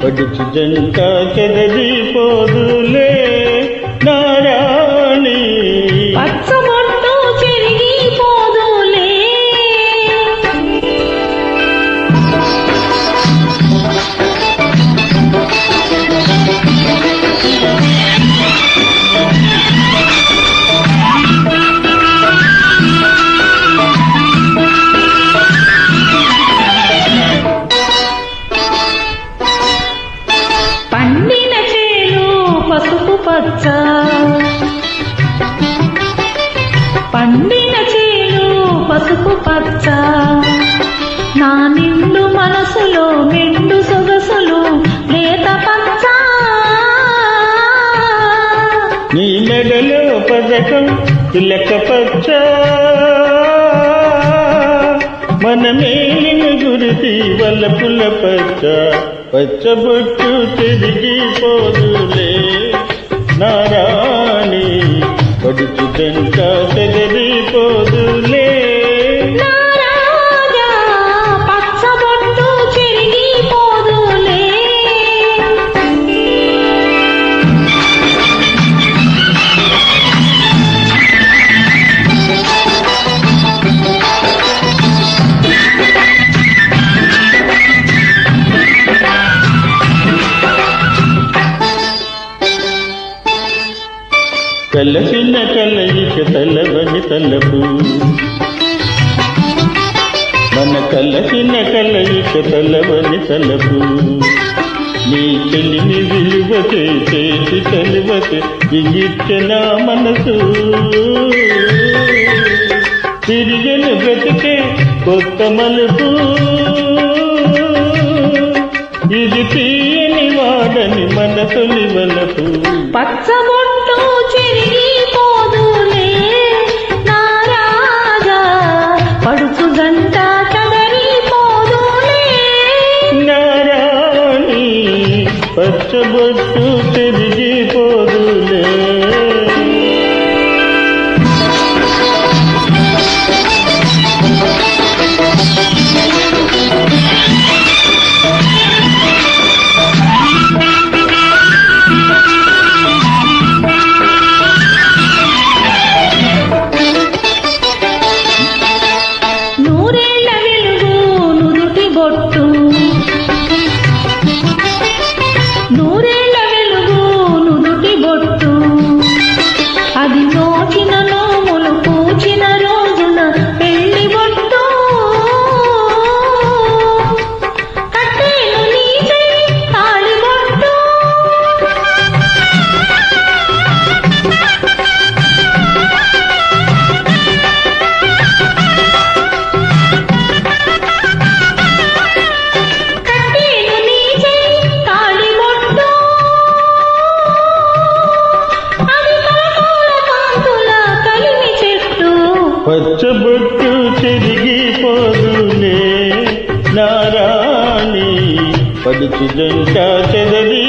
పడుచు జంట చెదరిపోదులే పండిన చేను పసుపు పచ్చ. పండిన చేను పసుపు పచ్చ. నా నిండు మనసులో మెండు సొగసులు లేత పచ్చ నీ మెడలో పథకం లెక్క పచ్చ. మన మేలిన గురితి వల్లపుల పచ్చ పచ్చబొట్టు తిరిగిపోదులే నారాణి పడుచు కలసిన కలయిక తలవని తలపు మన కలసిన కలయిక తలవని తలపు నీ చెల్లిని విలువ చేసి కలువకి ఇగిచ్చన మనసు. తిరిగిన బ్రతికే కొత్త మలుపు. ఇది తీయని వాడని మన తొలి వలపు. పచ్చబొట్టు పచ్చబొట్టు తిరిగిపోదులే నారాణి పడుచు జంట చెదరిపోదులే